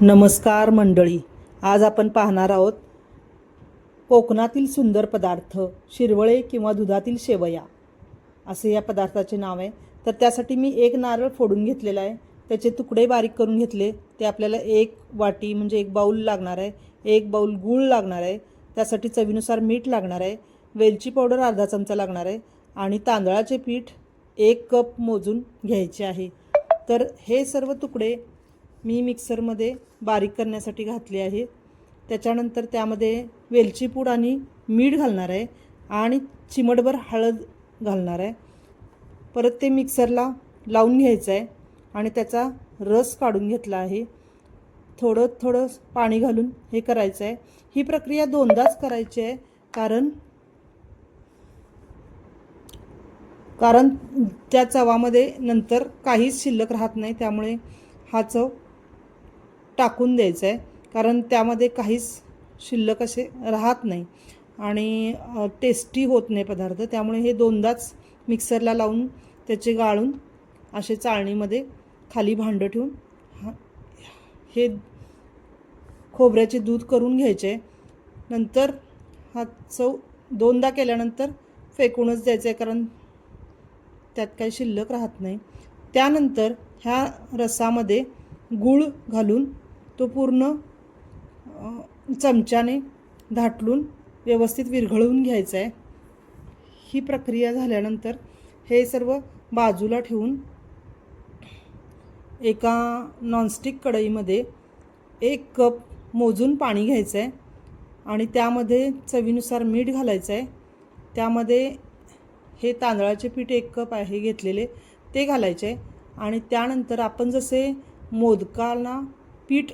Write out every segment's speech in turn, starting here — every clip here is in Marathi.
नमस्कार मंडळी आज आपण पाहणार आहोत कोकणातील सुंदर पदार्थ शिरवळे किंवा दुधातील शेवया असे या पदार्थाचे नाव आहे. तर त्यासाठी मी एक नारळ फोडून घेतलेला आहे. त्याचे तुकडे बारीक करून घेतले. ते आपल्याला एक वाटी म्हणजे एक बाऊल लागणार आहे. एक बाऊल गूळ लागणार आहे. त्यासाठी चवीनुसार मीठ लागणार आहे. वेलची पावडर अर्धा चमचा लागणार आहे. आणि तांदळाचे पीठ एक कप मोजून घ्यायचे आहे. तर हे सर्व तुकडे मी मिक्सरमध्ये बारीक करण्यासाठी घातली आहे. त्याच्यानंतर त्यामध्ये वेलची पूड आणि मीठ घालणार आहे आणि चिमटभर हळद घालणार आहे. परत ते मिक्सरला लावून घ्यायचं आहे आणि त्याचा रस काढून घेतला आहे. थोडं थोडं पाणी घालून हे करायचं आहे. ही प्रक्रिया दोनदाच करायची आहे कारण कारण त्या चवामध्ये नंतर काहीच शिल्लक राहत नाही. त्यामुळे हा चव टाकून द्यायचं आहे कारण त्यामध्ये काहीच शिल्लक असे राहत नाही. आणि टेस्टी होत नाही पदार्थ त्यामुळे हे दोनदाच मिक्सरला लावून त्याचे गाळून असे चाळणीमध्ये खाली भांडं ठेवून हा हे खोबऱ्याचे दूध करून घ्यायचे. नंतर हा चव दोनदा केल्यानंतर फेकूनच द्यायचं आहे कारण त्यात काही शिल्लक राहत नाही. त्यानंतर ह्या रसामध्ये गूळ घालून तो पूर्ण चमच्याने धाटलून व्यवस्थित विरघळवून घ्यायचा आहे. ही प्रक्रिया झाल्यानंतर हे सर्व बाजूला ठेवून एका नॉनस्टिक कढईमध्ये एक कप मोजून पाणी घ्यायचं आहे आणि त्यामध्ये चवीनुसार मीठ घालायचं आहे. त्यामध्ये हे तांदळाचे पीठ एक कप आहे घेतलेले ते घालायचे आणि त्यानंतर आपण जसे मोदकाला पीठ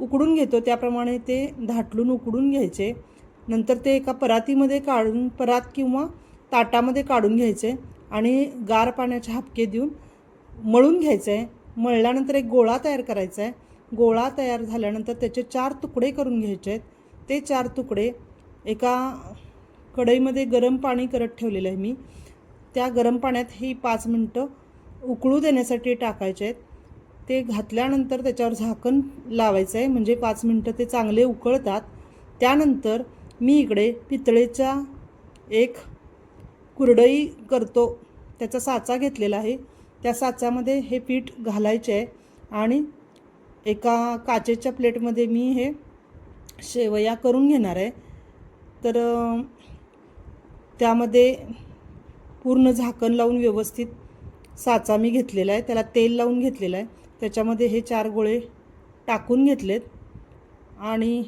उकडून घेतो त्याप्रमाणे ते धाटलून उकडून घ्यायचे. नंतर ते एका परातीमध्ये काढून परात किंवा ताटामध्ये काढून घ्यायचे आणि गार पाण्याचे हापके देऊन मळून घ्यायचं. आहे मळल्यानंतर एक गोळा तयार करायचा. आहे गोळा तयार झाल्यानंतर त्याचे चार तुकडे करून घ्यायचे. आहेत ते चार तुकडे एका कढईमध्ये गरम पाणी करत ठेवलेलं आहे मी. त्या गरम पाण्यात ही पाच मिनटं उकळू देण्यासाठी टाकायचे. आहेत ते घातल्यानंतर त्याच्यावर झाकण लावायचं आहे. म्हणजे पाच मिनटं ते चांगले उकळतात. त्यानंतर मी इकडे पितळेचा एक कुरडई करतो. त्याचा साचा घेतलेला आहे. त्या साचामध्ये हे पीठ घालायचे आहे. आणि एका काचेच्या प्लेटमध्ये मी हे शेवया करून घेणार आहे. तर त्यामध्ये पूर्ण झाकण लावून व्यवस्थित साचा मी घेतलेला आहे. त्याला तेल लावून घेतलेलं आहे. त्याच्यामध्ये हे चार गोळे टाकून घेतलेत आणि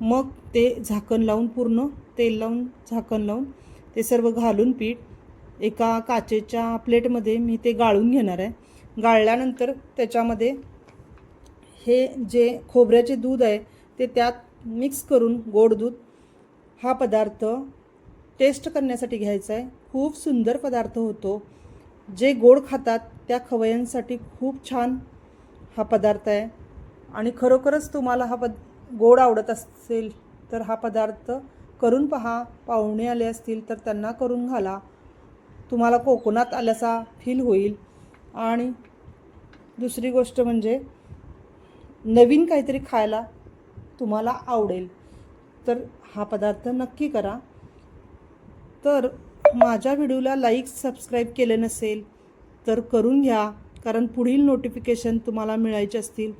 मग ते झाकण लावून पूर्ण तेल लावून झाकण लावून ते सर्व घालून पीठ एका काचेच्या प्लेटमध्ये मी ते गाळून घेणार आहे. गाळल्यानंतर त्याच्यामध्ये हे जे खोबऱ्याचे दूध आहे ते त्यात मिक्स करून गोड दूध हा पदार्थ टेस्ट करण्यासाठी घ्यायचा आहे. खूप सुंदर पदार्थ होतो. जे गोड खातात त्या खवयांसाठी खूप छान हा पदार्थ आहे. आणि खरोखरच तुम्हाला हा पद गोड आवडत असेल तर हा पदार्थ करून पहा. पाहुणे आले असतील तर त्यांना करून घाला. तुम्हाला कोकणात आल्याचा फील होईल. आणि दुसरी गोष्ट म्हणजे नवीन काहीतरी खायला तुम्हाला आवडेल. तर हा पदार्थ नक्की करा. तर माझ्या व्हिडिओला लाईक सबस्क्राईब केले नसेल तर करून घ्या कारण पुढील नोटिफिकेशन तुम्हाला मिळायचे असतील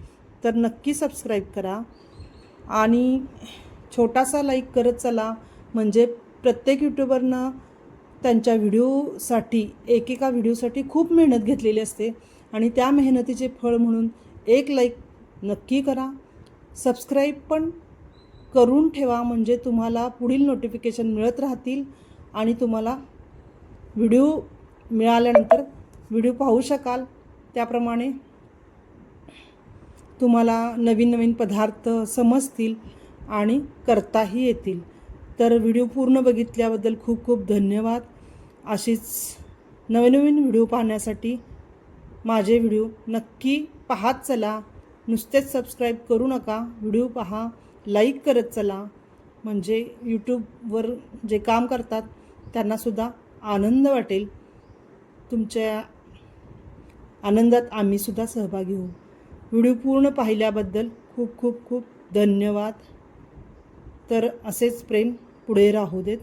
तर नक्की सबस्क्राईब करा. आणि छोटासा लाईक करत चला म्हणजे प्रत्येक यूट्यूबरनं त्यांच्या व्हिडिओसाठी एकेका व्हिडिओसाठी खूप मेहनत घेतलेली असते. आणि त्या मेहनतीचे फळ म्हणून एक लाईक नक्की करा. सबस्क्राईब पण करून ठेवा म्हणजे तुम्हाला पुढील नोटिफिकेशन मिळत राहतील आणि तुम्हाला व्हिडिओ मिळाल्यानंतर व्हिडिओ पाहू शकाल त्याप्रमाणे. तुम्हाला नवीन नवीन पदार्थ समजतील आणि करताही येतील. तर व्हिडिओ पूर्ण बघितल्याबद्दल खूप खूप धन्यवाद. अशीच नवनवीन व्हिडिओ पाहण्यासाठी माझे व्हिडिओ नक्की पाहात चला. नुसतेच सबस्क्राईब करू नका. व्हिडिओ पहा. लाईक करत चला. म्हणजे यूट्यूबवर जे काम करतात त्यांनासुद्धा आनंद वाटेल. तुमच्या आनंदात आम्हीसुद्धा सहभागी होऊ. व्हिडिओ पूर्ण पाहिल्याबद्दल खूप खूप खूप धन्यवाद. तर असेच प्रेम पुढे राहू देत.